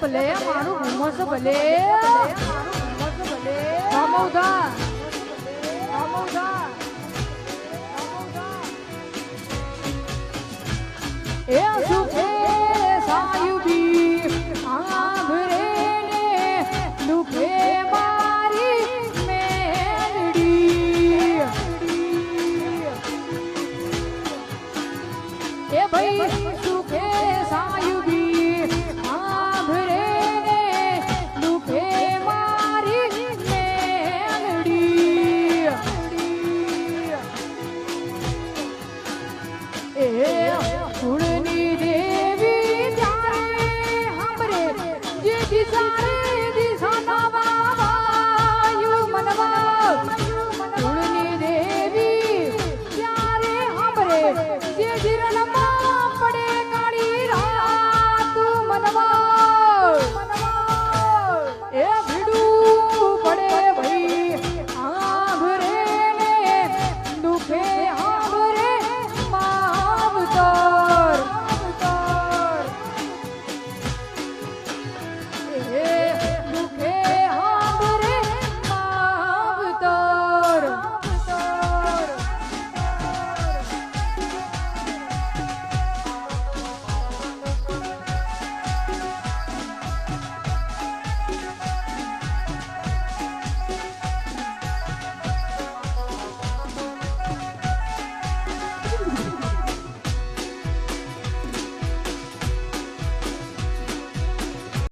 ભલે મારું ઘુમસ ભલે. અમૌધા અમૌધા એ સુખે ભાઈ ગુણની દેવી જાણે હમરે જે દિશાને